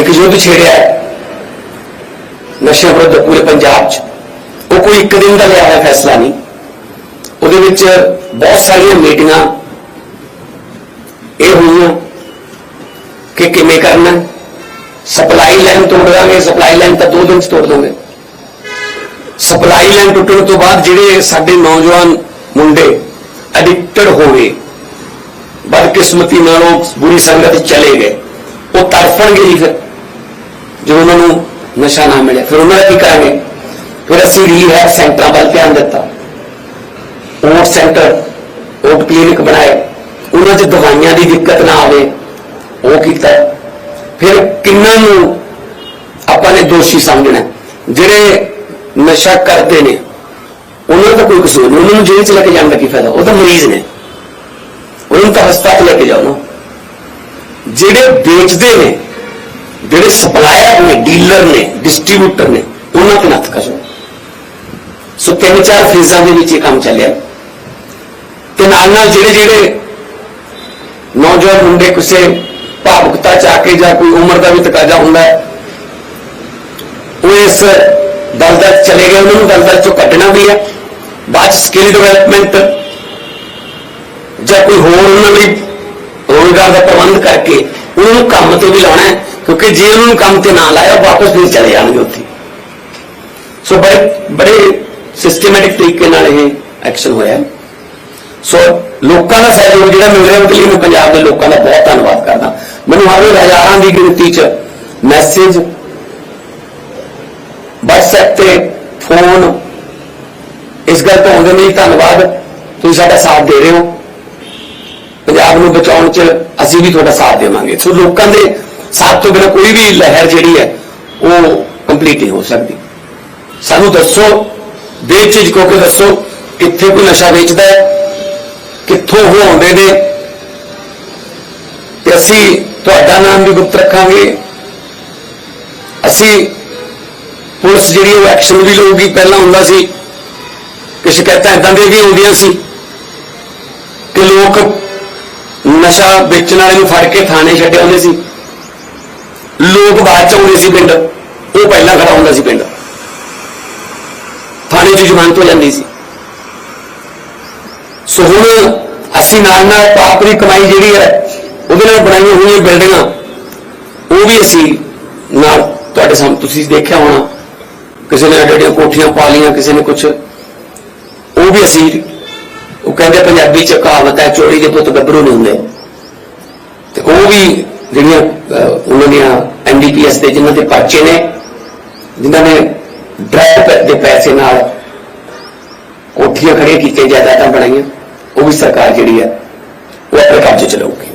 ਇੱਕ ਯੁੱਧ ਛੇੜਿਆ। ਨਸ਼ਿਆਂ ਵਿਰੁੱਧ ਪੂਰੇ ਪੰਜਾਬ 'ਚ। ਉਹ ਕੋਈ ਇੱਕ ਦਿਨ ਦਾ ਲਿਆ ਹੋਇਆ ਫੈਸਲਾ ਨਹੀਂ। ਉਹਦੇ ਵਿੱਚ ਬਹੁਤ ਸਾਰੀਆਂ ਮੀਟਿੰਗਾਂ ਇਹ ਹੋਈਆਂ ਕਿ ਕਿਵੇਂ ਕਰਨਾ ਸਪਲਾਈ ਲਾਈਨ ਤੋੜ ਦਾਂਗੇ, ਸਪਲਾਈ ਲਾਈਨ ਤਾਂ ਦੋ ਦਿਨ 'ਚ ਤੋੜ ਦੋਗੇ। ਸਪਲਾਈ ਲਾਈਨ ਟੁੱਟਣ ਤੋਂ ਬਾਅਦ ਜਿਹੜੇ ਸਾਡੇ ਨੌਜਵਾਨ ਮੁੰਡੇ ਐਡਿਕਟਡ ਹੋ ਗਏ, ਬਦਕਿਸਮਤੀ ਨਾਲ ਉਹ ਬੁਰੀ ਸੰਗਤ ਚਲੇ ਗਏ, ਉਹ ਤੜਫਣਗੇ ਜੀ ਫਿਰ। ਜਦੋਂ ਉਹਨਾਂ ਨੂੰ ਨਸ਼ਾ ਨਾ ਮਿਲੇ ਫਿਰ ਉਹਨਾਂ ਦਾ ਕੀ ਕਰਾਂਗੇ? ਫਿਰ ਅਸੀਂ ਰੀਹੈਬ ਸੈਂਟਰਾਂ ਵੱਲ ਧਿਆਨ ਦਿੱਤਾ। ਓਟ ਸੈਂਟਰ ਓਟ ਕਲੀਨਿਕ ਬਣਾਏ। ਉਹਨਾਂ 'ਚ ਦਵਾਈਆਂ ਦੀ ਦਿੱਕਤ ਨਾ ਆਵੇ, ਉਹ ਕੀਤਾ। ਫਿਰ ਕਿੰਨਾਂ ਨੂੰ ਆਪਾਂ ਨੇ ਦੋਸ਼ੀ ਸਮਝਣਾ ਜਿਹੜੇ ਨਸ਼ਾ ਕਰਦੇ ਨੇ, ਉਹਨਾਂ ਦਾ ਕੋਈ ਕਸੂਰ ਨਹੀਂ। ਉਹਨਾਂ ਨੂੰ ਜੇਲ੍ਹ 'ਚ ਲੈ ਕੇ ਜਾਣ ਦਾ ਕੀ ਫਾਇਦਾ? ਉਹ ਤਾਂ ਮਰੀਜ਼ ਨੇ। ਉਹਨਾਂ ਨੂੰ ਤਾਂ ਹਸਪਤਾਲ ਲੈ ਕੇ ਜਾਓ ਨਾ। ਜਿਹੜੇ ਵੇਚਦੇ ਨੇ ਡੀਲਰ ਨੇ ਡਿਸਟ੍ਰੀਬਿਊਟਰ ਨੇ, ਉਹਨਾਂ ਤੇ ਨੱਥ ਕਸੋ ਸੋ ਤਿੰਨ ਚਾਰ ਫੇਜ਼ਾਂ ਦੇ ਵਿੱਚ ਇਹ ਕੰਮ ਚੱਲਿਆ। ਤੇ ਨਾਲ ਨਾਲ ਜਿਹੜੇ ਜਿਹੜੇ ਨੌਜਵਾਨ ਮੁੰਡੇ ਕਿਸੇ ਭਾਵੁਕਤਾ ਚ ਆ ਕੇ ਜਾਂ ਕੋਈ ਉਮਰ ਦਾ ਵੀ ਤਕਾਜ਼ਾ ਹੁੰਦਾ ਹੈ, ਉਹ ਇਸ ਦਲਦਲ ਚਲੇ ਗਏ, ਉਹਨਾਂ ਨੂੰ ਦਲਦਲ ਚੋਂ ਕੱਢਣਾ ਵੀ ਹੈ। ਬਾਅਦ ਸਕਿੱਲ ਡਿਵੈਲਪਮੈਂਟ ਜਾਂ ਕੋਈ ਹੋਰ ਉਹਨਾਂ ਲਈ ਰੋਜ਼ਗਾਰ ਦਾ ਪ੍ਰਬੰਧ ਕਰਕੇ ਉਹਨਾਂ ਨੂੰ ਕੰਮ ਤੇ ਵੀ ਲਾਉਣਾ ਹੈ। ਕਿਉਂਕਿ ਜੇ ਉਹਨਾਂ ਨੂੰ ਕੰਮ ਤੇ ਨਾ ਲਾਇਆ ਵਾਪਸ ਨਹੀਂ ਚਲੇ ਜਾਣਗੇ ਉੱਥੇ ਸੋ ਬੜੇ ਬੜੇ ਸਿਸਟਮੈਟਿਕ ਤਰੀਕੇ ਨਾਲ ਇਹ ਐਕਸ਼ਨ ਹੋਇਆ ਸੋ ਲੋਕਾਂ ਦਾ ਸਹਿਯੋਗ ਜਿਹੜਾ ਮਿਲ ਰਿਹਾ ਉਹਦੇ ਲਈ ਮੈਂ ਪੰਜਾਬ ਦੇ ਲੋਕਾਂ ਦਾ ਬਹੁਤ ਧੰਨਵਾਦ ਕਰਦਾ ਮੈਨੂੰ ਹਰ ਰੋਜ਼ ਹਜ਼ਾਰਾਂ ਦੀ ਗਿਣਤੀ 'ਚ ਮੈਸੇਜ WhatsApp ਤੇ ਫੋਨ ਇਸ ਗੱਲ ਤੋਂ ਆਉਂਦੇ ਲਈ ਧੰਨਵਾਦ ਤੁਸੀਂ ਸਾਡਾ ਸਾਥ ਦੇ ਰਹੇ ਹੋ ਪੰਜਾਬ ਨੂੰ ਬਚਾਉਣ 'ਚ ਅਸੀਂ ਵੀ ਤੁਹਾਡਾ ਸਾਥ ਦੇਵਾਂਗੇ ਸੋ ਲੋਕਾਂ ਦੇ ਸਾਥ ਤੋਂ ਬਿਨਾਂ ਕੋਈ ਵੀ ਲਹਿਰ ਜਿਹੜੀ ਹੈ, ਉਹ ਕੰਪਲੀਟ ਨਹੀਂ ਹੋ ਸਕਦੀ। ਸਾਨੂੰ ਦੱਸੋ, ਬੇਝਿਜਕ ਹੋ ਕੇ ਦੱਸੋ, ਕਿੱਥੇ ਕੋਈ ਨਸ਼ਾ ਵੇਚਦਾ ਹੈ, ਕਿੱਥੋਂ ਉਹ ਆਉਂਦੇ ਨੇ। ਤੇ ਅਸੀਂ ਤੁਹਾਡਾ ਨਾਮ ਵੀ ਗੁਪਤ ਰੱਖਾਂਗੇ। ਅਸੀਂ ਪੁਲਿਸ ਜਿਹੜੀ ਉਹ ਐਕਸ਼ਨ ਵੀ ਲਊਗੀ, ਪਹਿਲਾਂ ਹੁੰਦਾ ਸੀ, ਕਿ ਸ਼ਿਕਾਇਤਾਂ ਇਦਾਂ ਦੀਆਂ ਵੀ ਆਉਂਦੀਆਂ ਸੀ, ਕਿ ਲੋਕ ਨਸ਼ਾ ਵੇਚਣ ਵਾਲੇ ਨੂੰ ਫੜ ਕੇ ਥਾਣੇ ਛੱਡੇ ਹੁੰਦੇ ਸੀ। ਲੋਕ ਬਾਅਦ ਚ ਆਉਂਦੇ ਸੀ ਪਿੰਡ। ਉਹ ਪਹਿਲਾਂ ਖੜਾ ਹੁੰਦਾ ਸੀ ਪਿੰਡ। ਥਾਣੇ 'ਚ ਜ਼ਮਾਨਤ ਹੋ ਜਾਂਦੀ ਸੀ। ਸੋ ਹੁਣ ਅਸੀਂ ਨਾਲ ਨਾਲ ਪਾਪ ਦੀ ਕਮਾਈ ਜਿਹੜੀ ਹੈ, ਉਹਦੇ ਨਾਲ ਬਣਾਈਆਂ ਹੋਈਆਂ ਬਿਲਡਿੰਗਾਂ, ਉਹ ਵੀ ਅਸੀਂ ਨਾਲ ਤੁਹਾਡੇ ਸਾਹਮਣੇ ਤੁਸੀਂ ਦੇਖਿਆ ਹੋਣਾ। ਕਿਸੇ ਨੇ ਅੱਡੀਆਂ ਕੋਠੀਆਂ ਪਾ ਲਈਆਂ, ਕਿਸੇ ਨੇ ਕੁਝ ਉਹ ਵੀ ਅਸੀਂ, ਉਹ ਕਹਿੰਦੇ ਪੰਜਾਬੀ ਚ ਕਹਾਵਤ ਹੈ, ਚੋਰੀ ਦੇ ਪੁੱਤ ਗੱਭਰੂ ਨਹੀਂ ਹੁੰਦੇ। ਤੇ ਉਹ ਵੀ ਜਿਹੜੀਆਂ ਉਹਨਾਂ ਦੀਆਂ ਐਨਡੀਪੀਐਸ ਦੇ ਜਿਨ੍ਹਾਂ ਦੇ ਪਰਚੇ ਨੇ, ਜਿਨ੍ਹਾਂ ਨੇ ਡਰਾਈਵ ਦੇ ਪੈਸੇ ਨਾਲ ਕੋਠੀਆਂ ਖੜੀਆਂ ਕੀਤੀਆਂ, ਜਾਇਦਾਦਾਂ ਬਣਾਈਆਂ, ਉਹ ਵੀ ਸਰਕਾਰ ਜਿਹੜੀ ਹੈ, ਉਹ ਆਪਣੇ ਕਬਜ਼ੇ ਚ ਲਊਗੀ।